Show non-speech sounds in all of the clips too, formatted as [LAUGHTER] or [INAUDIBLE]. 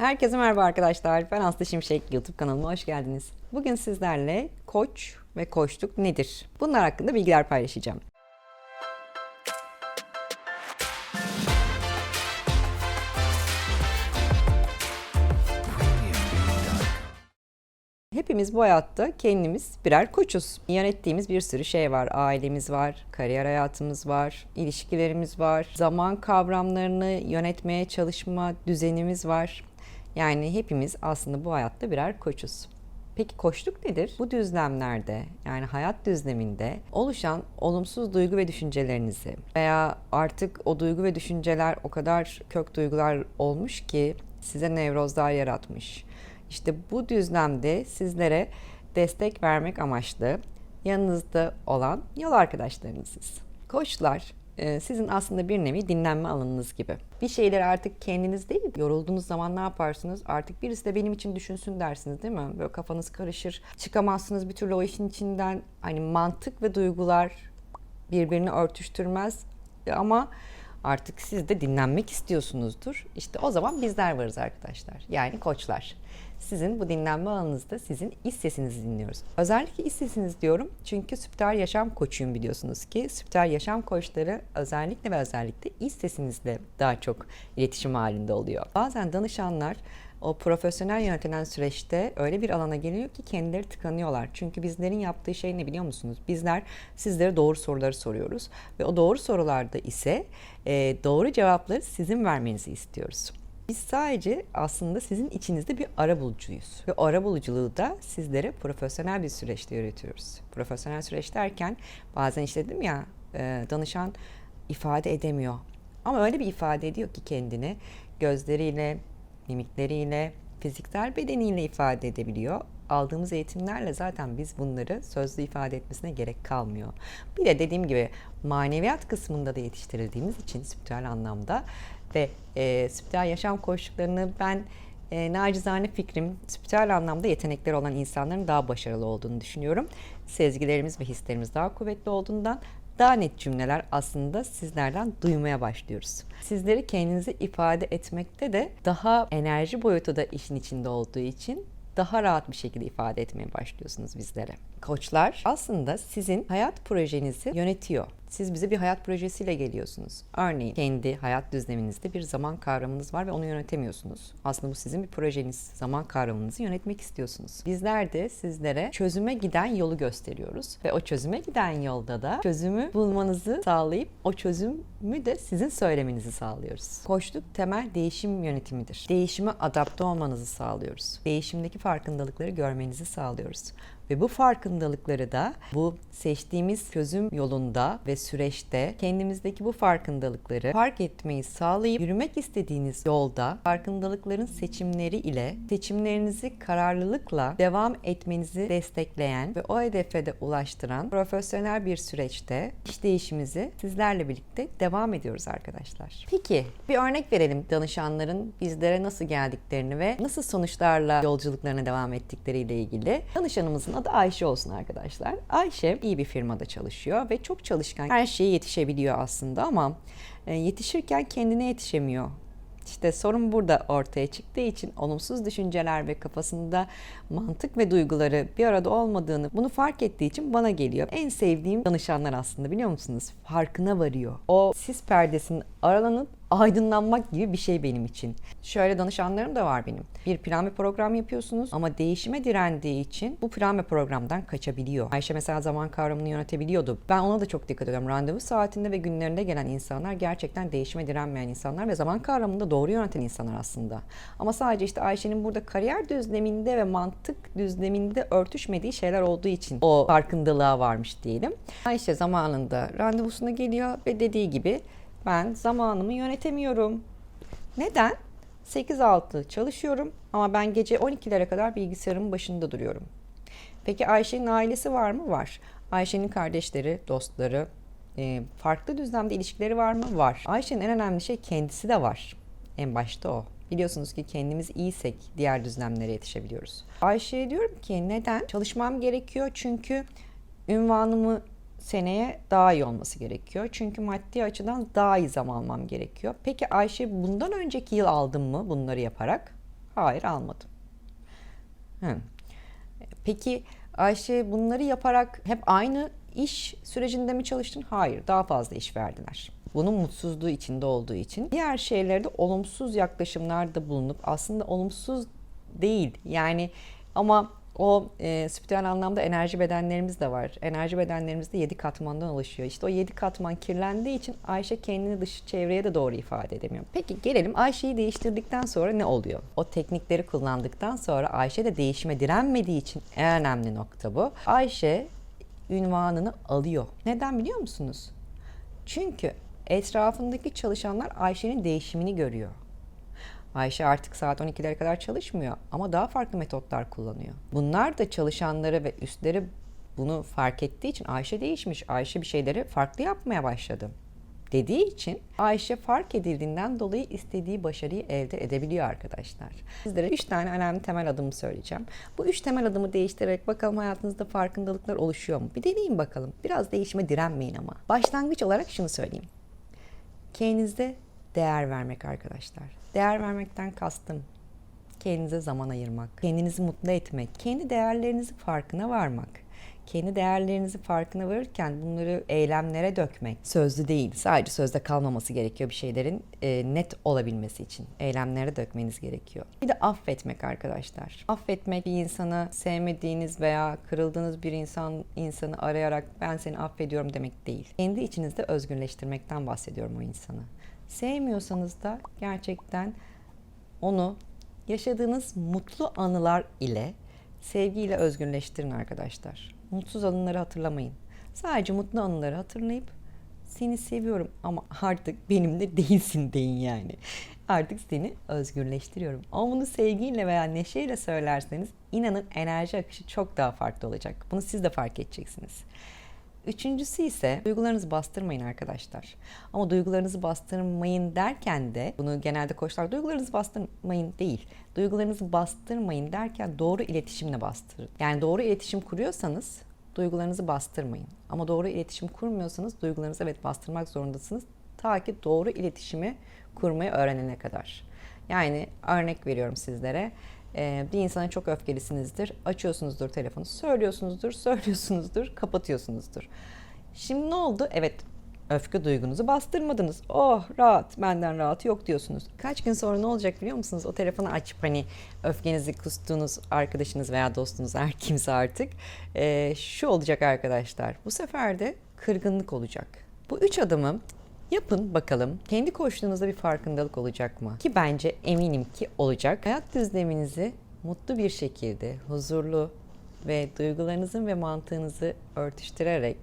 Herkese merhaba arkadaşlar. Ben Aslı Şimşek. YouTube kanalıma hoş geldiniz. Bugün sizlerle koç ve koçluk nedir? Bunlar hakkında bilgiler paylaşacağım. Hepimiz bu hayatta kendimiz birer koçuz. Yönettiğimiz bir sürü şey var. Ailemiz var, kariyer hayatımız var, ilişkilerimiz var, zaman kavramlarını yönetmeye çalışma düzenimiz var. Yani hepimiz aslında bu hayatta birer koçuz. Peki koçluk nedir? Bu düzlemlerde yani hayat düzleminde oluşan olumsuz duygu ve düşüncelerinizi veya artık o duygu ve düşünceler o kadar kök duygular olmuş ki size nevrozlar yaratmış. İşte bu düzlemde sizlere destek vermek amaçlı yanınızda olan yol arkadaşlarınızız. Koçlar sizin aslında bir nevi dinlenme alanınız gibi. Bir şeyleri artık kendiniz değil, yorulduğunuz zaman ne yaparsınız? Artık birisi de benim için düşünsün dersiniz değil mi? Böyle kafanız karışır, çıkamazsınız bir türlü o işin içinden. Hani mantık ve duygular birbirini örtüştürmez ama artık siz de dinlenmek istiyorsunuzdur. İşte o zaman bizler varız arkadaşlar. Yani koçlar. Sizin bu dinlenme alanınızda sizin iç sesinizi dinliyoruz. Özellikle iç sesiniz diyorum çünkü süper yaşam koçuyum biliyorsunuz ki süper yaşam koçları özellikle ve özellikle iç sesinizle daha çok iletişim halinde oluyor. Bazen danışanlar o profesyonel yönetilen süreçte öyle bir alana geliyor ki kendileri tıkanıyorlar. Çünkü bizlerin yaptığı şey ne biliyor musunuz? Bizler sizlere doğru soruları soruyoruz ve o doğru sorularda ise e, doğru cevapları sizin vermenizi istiyoruz. Biz sadece aslında sizin içinizde bir ara bulucuyuz. Ve ara buluculuğu da sizlere profesyonel bir süreçte öğretiyoruz. Profesyonel süreç derken bazen işte dedim ya e, danışan ifade edemiyor. Ama öyle bir ifade ediyor ki kendini gözleriyle, mimikleriyle, fiziksel bedeniyle ifade edebiliyor. Aldığımız eğitimlerle zaten biz bunları sözlü ifade etmesine gerek kalmıyor. Bir de dediğim gibi maneviyat kısmında da yetiştirildiğimiz için spiritüel anlamda ve e, spiritüel yaşam koşullarını ben e, nacizane fikrim spiritüel anlamda yetenekleri olan insanların daha başarılı olduğunu düşünüyorum. Sezgilerimiz ve hislerimiz daha kuvvetli olduğundan daha net cümleler aslında sizlerden duymaya başlıyoruz. Sizleri kendinizi ifade etmekte de daha enerji boyutu da işin içinde olduğu için daha rahat bir şekilde ifade etmeye başlıyorsunuz bizlere. Koçlar aslında sizin hayat projenizi yönetiyor. Siz bize bir hayat projesiyle geliyorsunuz. Örneğin kendi hayat düzleminizde bir zaman kavramınız var ve onu yönetemiyorsunuz. Aslında bu sizin bir projeniz. Zaman kavramınızı yönetmek istiyorsunuz. Bizler de sizlere çözüme giden yolu gösteriyoruz. Ve o çözüme giden yolda da çözümü bulmanızı sağlayıp o çözümü de sizin söylemenizi sağlıyoruz. Koçluk temel değişim yönetimidir. Değişime adapte olmanızı sağlıyoruz. Değişimdeki farkındalıkları görmenizi sağlıyoruz. Ve bu farkındalıkları da bu seçtiğimiz çözüm yolunda ve süreçte kendimizdeki bu farkındalıkları fark etmeyi sağlayıp yürümek istediğiniz yolda farkındalıkların seçimleri ile seçimlerinizi kararlılıkla devam etmenizi destekleyen ve o hedefe de ulaştıran profesyonel bir süreçte iş değişimizi sizlerle birlikte devam ediyoruz arkadaşlar. Peki bir örnek verelim danışanların bizlere nasıl geldiklerini ve nasıl sonuçlarla yolculuklarına devam ettikleriyle ilgili. Danışanımızın adı Ayşe olsun arkadaşlar. Ayşe iyi bir firmada çalışıyor ve çok çalışkan. Her şeye yetişebiliyor aslında ama e, yetişirken kendine yetişemiyor. İşte sorun burada ortaya çıktığı için olumsuz düşünceler ve kafasında mantık ve duyguları bir arada olmadığını bunu fark ettiği için bana geliyor. En sevdiğim danışanlar aslında biliyor musunuz? Farkına varıyor. O sis perdesinin aralanıp aydınlanmak gibi bir şey benim için. Şöyle danışanlarım da var benim. Bir plan ve program yapıyorsunuz ama değişime direndiği için bu plan ve programdan kaçabiliyor. Ayşe mesela zaman kavramını yönetebiliyordu. Ben ona da çok dikkat ediyorum. Randevu saatinde ve günlerinde gelen insanlar gerçekten değişime direnmeyen insanlar ve zaman kavramını doğru yöneten insanlar aslında. Ama sadece işte Ayşe'nin burada kariyer düzleminde ve mantık düzleminde örtüşmediği şeyler olduğu için o farkındalığa varmış diyelim. Ayşe zamanında randevusuna geliyor ve dediği gibi ben zamanımı yönetemiyorum. Neden? 8-6 çalışıyorum ama ben gece 12'lere kadar bilgisayarımın başında duruyorum. Peki Ayşe'nin ailesi var mı? Var. Ayşe'nin kardeşleri, dostları, e, farklı düzlemde ilişkileri var mı? Var. Ayşe'nin en önemli şey kendisi de var. En başta o. Biliyorsunuz ki kendimiz iyiysek diğer düzlemlere yetişebiliyoruz. Ayşe'ye diyorum ki neden? Çalışmam gerekiyor çünkü ünvanımı seneye daha iyi olması gerekiyor. Çünkü maddi açıdan daha iyi zaman almam gerekiyor. Peki Ayşe bundan önceki yıl aldın mı bunları yaparak? Hayır almadım. Hı. Peki Ayşe bunları yaparak hep aynı iş sürecinde mi çalıştın? Hayır, daha fazla iş verdiler. Bunun mutsuzluğu içinde olduğu için. Diğer şeylerde olumsuz yaklaşımlarda bulunup aslında olumsuz değil. Yani ama o e, spiritüel anlamda enerji bedenlerimiz de var. Enerji bedenlerimiz de 7 katmandan oluşuyor. İşte o 7 katman kirlendiği için Ayşe kendini dış çevreye de doğru ifade edemiyor. Peki gelelim Ayşe'yi değiştirdikten sonra ne oluyor? O teknikleri kullandıktan sonra Ayşe de değişime direnmediği için en önemli nokta bu. Ayşe ünvanını alıyor. Neden biliyor musunuz? Çünkü etrafındaki çalışanlar Ayşe'nin değişimini görüyor. Ayşe artık saat 12'lere kadar çalışmıyor ama daha farklı metotlar kullanıyor. Bunlar da çalışanları ve üstleri bunu fark ettiği için Ayşe değişmiş. Ayşe bir şeyleri farklı yapmaya başladı dediği için Ayşe fark edildiğinden dolayı istediği başarıyı elde edebiliyor arkadaşlar. Sizlere 3 tane önemli temel adımı söyleyeceğim. Bu 3 temel adımı değiştirerek bakalım hayatınızda farkındalıklar oluşuyor mu? Bir deneyin bakalım. Biraz değişime direnmeyin ama. Başlangıç olarak şunu söyleyeyim. Kendinize değer vermek arkadaşlar. Değer vermekten kastım kendinize zaman ayırmak, kendinizi mutlu etmek, kendi değerlerinizin farkına varmak. Kendi değerlerinizi farkına varırken bunları eylemlere dökmek sözlü değil. Sadece sözde kalmaması gerekiyor bir şeylerin e, net olabilmesi için. Eylemlere dökmeniz gerekiyor. Bir de affetmek arkadaşlar. Affetmek bir insanı sevmediğiniz veya kırıldığınız bir insan insanı arayarak ben seni affediyorum demek değil. Kendi içinizde özgürleştirmekten bahsediyorum o insanı. Sevmiyorsanız da gerçekten onu yaşadığınız mutlu anılar ile sevgiyle özgürleştirin arkadaşlar. Mutsuz anıları hatırlamayın. Sadece mutlu anıları hatırlayıp seni seviyorum ama artık benimle değilsin deyin yani. Artık seni özgürleştiriyorum. Ama bunu sevgiyle veya neşeyle söylerseniz inanın enerji akışı çok daha farklı olacak. Bunu siz de fark edeceksiniz. Üçüncüsü ise duygularınızı bastırmayın arkadaşlar. Ama duygularınızı bastırmayın derken de bunu genelde koçlar duygularınızı bastırmayın değil. Duygularınızı bastırmayın derken doğru iletişimle bastırın. Yani doğru iletişim kuruyorsanız duygularınızı bastırmayın. Ama doğru iletişim kurmuyorsanız duygularınızı evet bastırmak zorundasınız. Ta ki doğru iletişimi kurmayı öğrenene kadar. Yani örnek veriyorum sizlere. Ee, bir insana çok öfkelisinizdir. Açıyorsunuzdur telefonu. Söylüyorsunuzdur, [LAUGHS] söylüyorsunuzdur, kapatıyorsunuzdur. Şimdi ne oldu? Evet öfke duygunuzu bastırmadınız. Oh rahat, benden rahat yok diyorsunuz. Kaç gün sonra ne olacak biliyor musunuz? O telefonu açıp hani öfkenizi kustuğunuz arkadaşınız veya dostunuz her kimse artık ee, şu olacak arkadaşlar. Bu sefer de kırgınlık olacak. Bu üç adımı Yapın bakalım kendi koştuğunuzda bir farkındalık olacak mı? Ki bence eminim ki olacak. Hayat düzleminizi mutlu bir şekilde, huzurlu ve duygularınızın ve mantığınızı örtüştürerek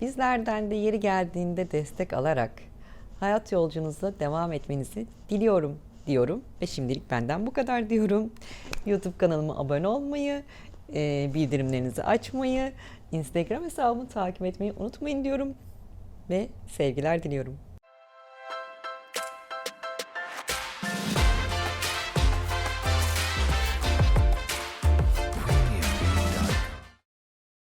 bizlerden de yeri geldiğinde destek alarak hayat yolculuğunuza devam etmenizi diliyorum diyorum ve şimdilik benden bu kadar diyorum. YouTube kanalıma abone olmayı, bildirimlerinizi açmayı, Instagram hesabımı takip etmeyi unutmayın diyorum ve sevgiler diliyorum.